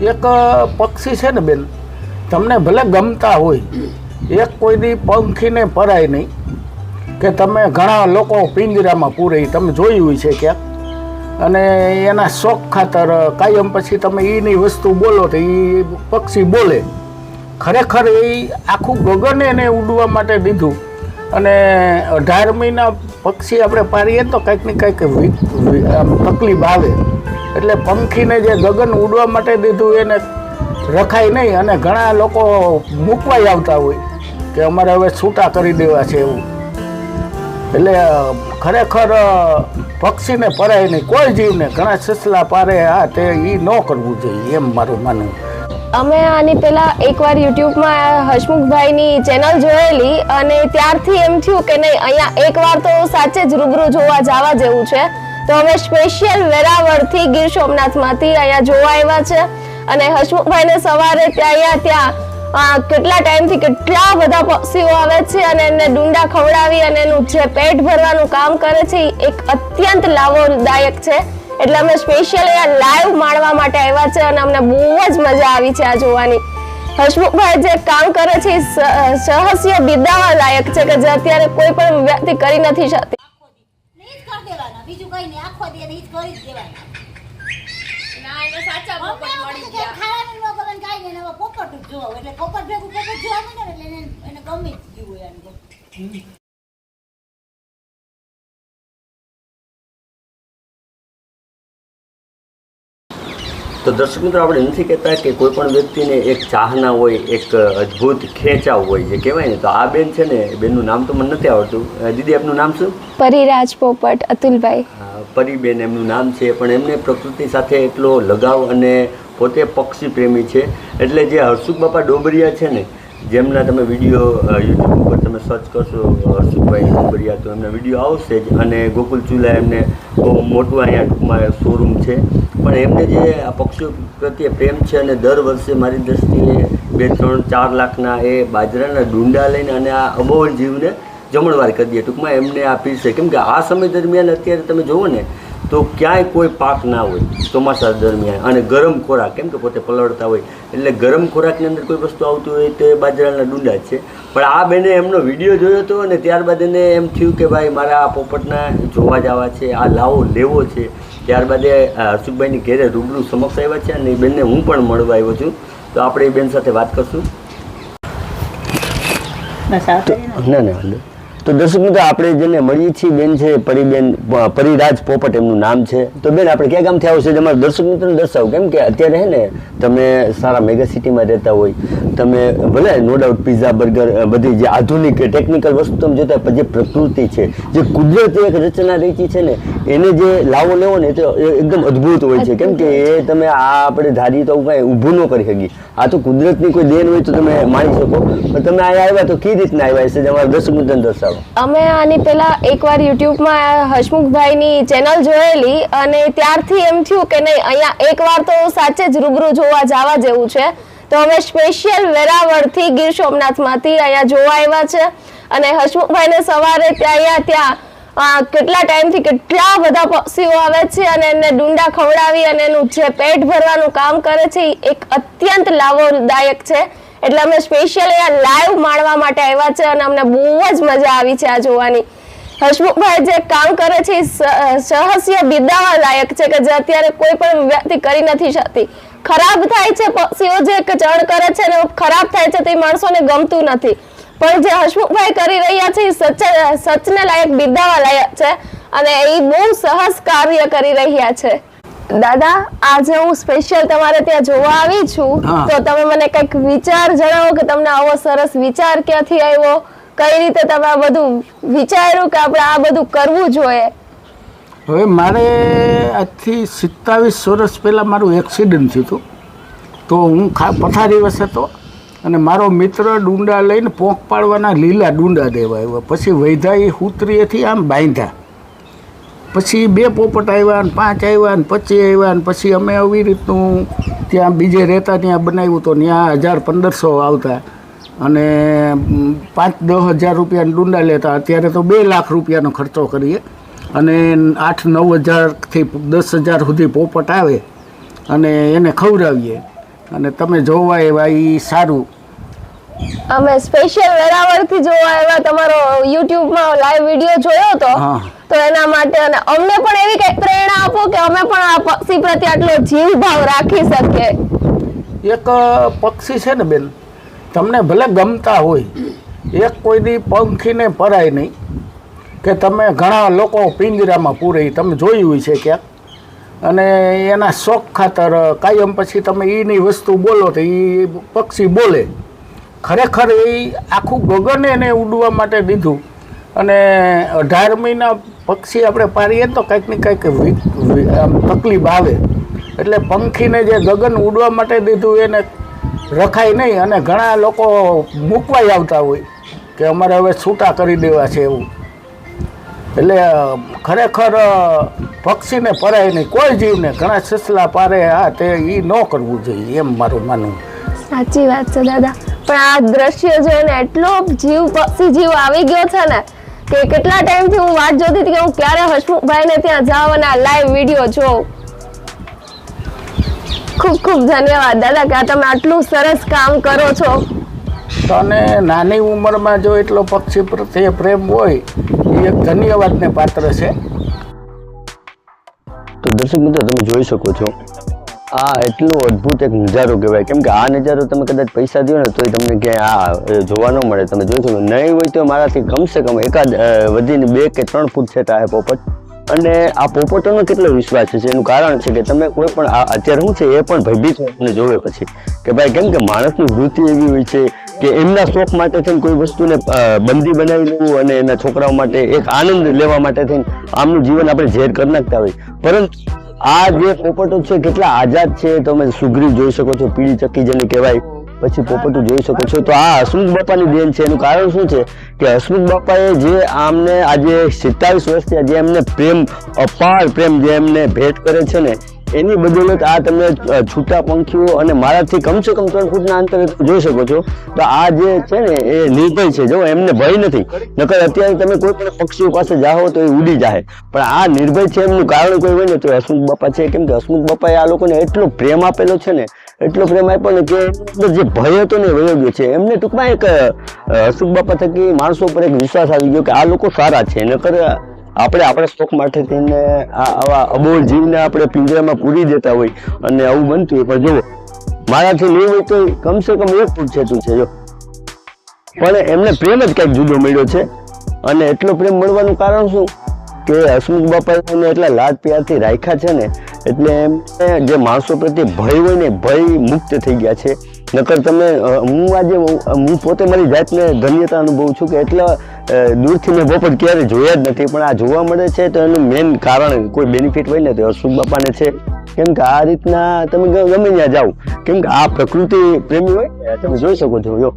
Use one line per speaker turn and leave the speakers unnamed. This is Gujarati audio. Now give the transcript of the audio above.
એક પક્ષી છે ને બેન, તમને ભલે ગમતા હોય, એક કોઈની પંખીને પરાય નહીં, કે તમે ઘણા લોકો પિંજરામાં પૂરે તમે તમે જોયું છે ક્યાંક, અને એના શોખ ખાતર કાયમ પછી તમે એની વસ્તુ બોલો તો એ પક્ષી બોલે. ખરેખર એ આખું ગગન એને ઉડવા માટે દીધું, અને અઢાર મહિના પક્ષી આપણે પાડીએ તો કંઈક ને કંઈક તકલીફ આવે. એટલે પંખીને જે ગગન ઉડવા માટે દીધું એને રખાય નહીં અને ઘણા લોકો મૂકવાય આવતા હોય કે અમારે હવે છૂટા કરી દેવા છે એવું. એટલે ખરેખર પક્ષીને પરાય નહીં, કોઈ જીવને. ઘણા સસલા પારે આ તે એ ન કરવું જોઈએ એમ મારું માનવું.
અમે આની પહેલા એકવાર યુટ્યુબમાં હસમુખભાઈની ચેનલ જોયેલી અને ત્યારથી એમ થયું કે નહીં, અહીંયા એકવાર તો સાચે જ રૂબરૂ જોવા જવા જેવું છે. તો અમે સ્પેશિયલ વેરાવળથી ગીર સોમનાથમાંથી અહીંયા જોવા આવ્યા છે. અને હસમુખભાઈને સવારે ત્યાં ત્યાં કેટલા ટાઈમથી કેટલા બધા પક્ષીઓ આવે છે અને એને ડુંડા ખવડાવી અને એનું જે પેટ ભરવાનું કામ કરે છે એક અત્યંત લાભદાયક છે. એટલે અમે સ્પેશિયલ અહીંયા લાઈવ માણવા માટે આવ્યા છે અને અમને બહુ જ મજા આવી છે આ જોવાની. હસમુખભાઈ જે કામ કરે છે સહસ્ય સાહસ્ય લાયક છે કે જે અત્યારે કોઈ પણ વ્યક્તિ કરી નથી શકતી.
દેવાના. બીજું કઈ નહીં. આખો દે જ કરી જ દેવાના.
ના એને સાચા પોપટ મળી ગયા.
ખાવાનું ન ગમે ને કાંઈ નહીં, એને હવે પોપટ જ જોવા એટલે પોપટ ભેગું પોપટ જોવા ને એટલે એને ગમે ગમી જ ગયું હોય એમ તો.
દર્શક મિત્રો આપણે નથી કહેતા કે કોઈ પણ વ્યક્તિને એક ચાહના હોય એક અદ્ભુત ખેંચાવ હોય જે કહેવાય ને તો આ બેન છે ને બેનનું નામ તો મને નથી આવડતું. દીદી આપનું નામ શું?
પરિરાજ પોપટ અતુલભાઈ.
પરી પરીબેન એમનું નામ છે પણ એમને પ્રકૃતિ સાથે એટલો લગાવ અને પોતે પક્ષી પ્રેમી છે. એટલે જે હર્ષુક બાપા ડોબરિયા છે ને જેમના તમે વીડિયો યુટ્યુબ ઉપર તમે સર્ચ કરશો હર્ષુકભાઈ ડોબરિયા તો એમના વીડિયો આવશે જ. અને ગોકુલ ચુલા એમને બહુ મોટું અહીંયા ટૂંકમાં શોરૂમ છે. પણ એમને જે આ પક્ષીઓ પ્રત્યે પ્રેમ છે અને દર વર્ષે મારી દ્રષ્ટિએ બે, ત્રણ, ચાર લાખના એ બાજરાના ડુંડા લઈને અને આ અબોલ જીવને જમણવાર કરી દે. ટૂંકમાં એમને આપી છે. કેમ કે આ સમય દરમિયાન અત્યારે તમે જુઓ ને તો ક્યાંય કોઈ પાક ના હોય ચોમાસા દરમિયાન. અને ગરમ ખોરાક કેમ કે પોતે પલળતા હોય. એટલે ગરમ ખોરાકની અંદર કોઈ વસ્તુ આવતી હોય તો એ બાજરાના ડુંડા જ છે. પણ આ બેને એમનો વીડિયો જોયો હતો અને ત્યારબાદ એને એમ થયું કે ભાઈ મારા આ પોપટના જોવા જવા છે આ લાવો લેવો છે. ત્યારબાદ એ અ, હર્ષુકભાઈની ઘેરે રૂબરૂ સમક્ષ આવ્યા છે અને એ બેનને હું પણ મળવા આવ્યો છું. તો આપણે એ બેન સાથે વાત કરશું. ના ના. તો દર્શક મિત્રો આપણે જેને મળીએ છીએ બેન છે પરિબેન પરિરાજ પોપટ એમનું નામ છે. તો બેન આપણે ક્યાં ગામથી આવો છો? તમારા દર્શક મિત્રોને દર્શાવો. કેમ કે અત્યારે હે ને તમે સારા મેગા સિટીમાં રહેતા હોય તમે ભલે નો ડાઉટ પીઝા બર્ગર બધી જે આધુનિક ટેકનિકલ વસ્તુ તમે જોતા જે પ્રકૃતિ છે જે કુદરતી એક રચના રચી છે ને એને જે લાવો લેવો ને તો એ એકદમ અદ્ભુત હોય છે. કેમ કે એ તમે આ આપણે ધારી તો કાંઈ ઊભું ન કરી શકીએ. આ તો કુદરતની કોઈ દેન હોય તો તમે માણી શકો. પણ તમે અહીંયા આવ્યા તો કઈ રીતના આવ્યા છે તમારા દર્શક મિત્રોને દર્શાવો.
અમે આની પહેલા એકવાર યુટ્યુબમાં હસમુખભાઈની ચેનલ જોયેલી અને ત્યારથી એમ થયું કે નહીં, અહીંયા એકવાર તો સાચે જ રૂબરૂ જોવા જવા જેવું છે. તો અમે સ્પેશિયલ વેરાવળથી ગીર સોમનાથમાંથી અહીંયા જોવા આવ્યા છે. અને હસમુખભાઈને સવારે ત્યાં અહીંયા ત્યાં કેટલા ટાઈમથી કેટલા બધા પક્ષીઓ આવે છે અને એને ડુંડા ખવડાવી અને એનું જે પેટ ભરવાનું કામ કરે છે એક અત્યંત લાભદાયક છે. એટલે અમે સ્પેશિયલ અહીંયા લાઈવ માણવા માટે આવ્યા છે અને અમને બહુ જ મજા આવી છે આ જોવાની. હસમુખભાઈ જે કામ કરે છે સહસ્ય બિદાવા લાયક છે કે જે અત્યારે કોઈ પણ વ્યક્તિ કરી નથી શકતી. ખરાબ થાય છે પક્ષીઓ જે ચણ કરે છે ને ખરાબ થાય છે તે માણસોને ગમતું નથી. પણ જે હસમુખભાઈ કરી રહ્યા છે એ સચ, સચને લાયક બિદાવા લાયક છે અને એ બહુ સહજ કાર્ય કરી રહ્યા છે. દાદા આજે હું સ્પેશિયલ તમારે ત્યાં જોવા આવી છું. તો તમે મને કંઈક વિચાર જણાવો કે તમને આવો સરસ વિચાર ક્યાંથી આવ્યો? કઈ રીતે તમે આ બધું વિચાર્યું કે આપણે આ બધું કરવું જોઈએ?
હવે મારે આજથી સિત્તાવીસ વર્ષ પહેલાં મારું એક્સિડન્ટ થયું હતું. તો હું ખા પથારી વસ હતો અને મારો મિત્ર ડુંડા લઈને પોંક પાડવાના લીલા ડુંડા દેવા આવ્યો. પછી વૈધા એ હુતરીએથી આમ બાંધ્યા. પછી બે પોપટ આવ્યા ને પાંચ આવ્યા ને પચીસ આવ્યા ને પછી અમે આવી રીતનું ત્યાં બીજે રહેતા ત્યાં બનાવ્યું તો ત્યાં હજાર પંદરસો આવતા. અને પાંચ દસ હજાર રૂપિયાના ડુંડા લેતા. અત્યારે તો બે લાખ રૂપિયાનો ખર્ચો કરીએ. અને આઠ નવ હજારથી દસ હજાર સુધી પોપટ આવે અને એને ખવડાવીએ. અને તમે જોવા એવા એ સારું.
અમે સ્પેશિયલ વેરાવળથી જોવા એવા તમારો યુટ્યુબમાં લાઈવ વીડિયો જોયો
તો.
તો એના માટે અને અમને પણ એવી કઈ પ્રેરણા આપો કે અમે પણ આ પક્ષી પ્રત્યે આટલો જીવ ભાવ રાખી શકીએ.
એક પક્ષી છે ને બેન તમને ભલે ગમતા હોય એક કોઈ દી પંખીને પરાય નહીં કે તમે ઘણા લોકો પિંજરામાં પૂરે તમે જોયું હોય છે ક્યાંક અને એના શોખ ખાતર કાયમ પછી તમે એની વસ્તુ બોલો તો એ પક્ષી બોલે. ખરેખર એ આખું ગગન એને ઉડવા માટે દીધું. અને અઢાર મહિના પક્ષી આપણે પાડીએ તો કંઈક ને કંઈક તકલીફ આવે. એટલે પંખીને જે ગગન ઉડવા માટે દીધું એને રખાય નહીં અને ઘણા લોકો મૂકવાય આવતા હોય કે અમારે હવે છૂટા કરી દેવા છે એવું. એટલે ખરેખર પક્ષીને પરાય નહીં. કોઈ જીવને ઘણા સસલા પારે હા તે એ ન કરવું જોઈએ એમ મારું માનવું.
સાચી વાત છે દાદા. પણ આ દ્રશ્ય જોઈને એટલો જીવ પક્ષી જીવ આવી ગયો છે ને કે કેટલા ટાઈમથી હું વાત જોતી હતી કે હું ક્યારે હસમુખભાઈને ત્યાં જાઉં અને આ લાઈવ વીડિયો જોઉં. ખૂબ ખૂબ ધન્યવાદ દાદા કે આ તમે આટલું સરસ કામ કરો છો.
તને નાની ઉંમરમાં જો એટલો પક્ષી પ્રત્યે પ્રેમ હોય એ એક ધન્યવાદને પાત્ર છે.
તો દર્શક મિત્રો તમે જોઈ શકો છો આ એટલો અદ્ભુત એક નજારો કહેવાય. કેમ કે આ નજારો તમે કદાચ પૈસા દો ને તોય તમને ક્યાંય આ જોવા ન મળે. તમે જોઈ શકો નહીં હોય તો મારાથી કમસે કમ એકાદ વધીને બે કે ત્રણ ફૂટ છે છે પોપટ. અને આ પોપટોનો કેટલો વિશ્વાસ છે? એનું કારણ છે કે તમે કોઈ પણ અત્યારે શું છે એ પણ ભયભીત હોઈને જોવે પછી. કે ભાઈ કેમ કે માણસની વૃત્તિ એવી હોય છે કે એમના શોખ માટે થઈને કોઈ વસ્તુને બંદી બનાવી લેવું અને એના છોકરાઓ માટે એક આનંદ લેવા માટે થઈને આમનું જીવન આપણે ઝેર કરી નાખતા હોય. પરંતુ આ જે પોપટો છે, કેટલા આઝાદ છે, તમે સુગ્રીવ જોઈ શકો છો, પીળી ચક્કી જેને કહેવાય. પછી પોપટો જોઈ શકો છો. તો આ હસમુખ બાપાની દેન છે, એનું કારણ શું છે? કે હસમુખ બાપાએ જે આમને આજે સિત્તાવીસ વર્ષથી જે એમને પ્રેમ, અપાર પ્રેમ જે એમને ભેટ કરે છે ને એની બદોલત આ તમે છૂટા પંખીઓ અને મારાથી કમસે કમ ત્રણ ફૂટના અંતરે જોઈ શકો છો. તો આ જે છે ને, એ નિર્ભય છે. જો, એમને ભય નથી. નકર અત્યારે તમે કોઈ પણ પક્ષીઓ પાસે જાઓ તો એ ઉડી જાય. પણ આ નિર્ભય છે એમનું કારણ કોઈ હોય ને, તો હસમુખ બાપા છે. કેમ કે હસમુખ બાપાએ આ લોકોને એટલો પ્રેમ આપેલો છે ને, એટલો પ્રેમ આપ્યો ને કે જે ભય હતો ને વયો ગયો છે. એમને ટૂંકમાં એક હસમુખ બાપા થકી માણસો પર એક વિશ્વાસ આવી ગયો કે આ લોકો સારા છે. નકર આપણે આપણા સ્ટોક માટે આ આવા અબોલ જીવને આપણે પિંજરામાં પૂરી દેતા હોય અને આવું બનતું હોય. પણ જુઓ, મારાથી નહીં હોય તો કમસે કમ એક ફૂટ છેતું છે, જો. પણ એમને પ્રેમ જ કંઈક જુદો મળ્યો છે. અને એટલો પ્રેમ મળવાનું કારણ શું? કે હસમુખ બાપાએ એને એટલા લાડ પ્યારથી રાખ્યા છે ને, એટલે એમને જે માણસો પ્રત્યે ભય હોય ને ભય મુક્ત થઈ ગયા છે. નકર તમે હું આજે હું પોતે મારી જાતને ધન્યતા અનુભવું છું કે એટલા દૂરથી મેં પોપટ ક્યારે જોયા જ નથી, પણ આ જોવા મળે છે તો એનું મેઇન કારણ કોઈ બેનિફિટ હોય ને તો હસમુખ બાપાને છે. કેમ કે આ રીતના તમે ગમે ત્યાં જાઓ, કેમ કે આ પ્રકૃતિ પ્રેમી હોય, તમે જોઈ શકો છો, જો.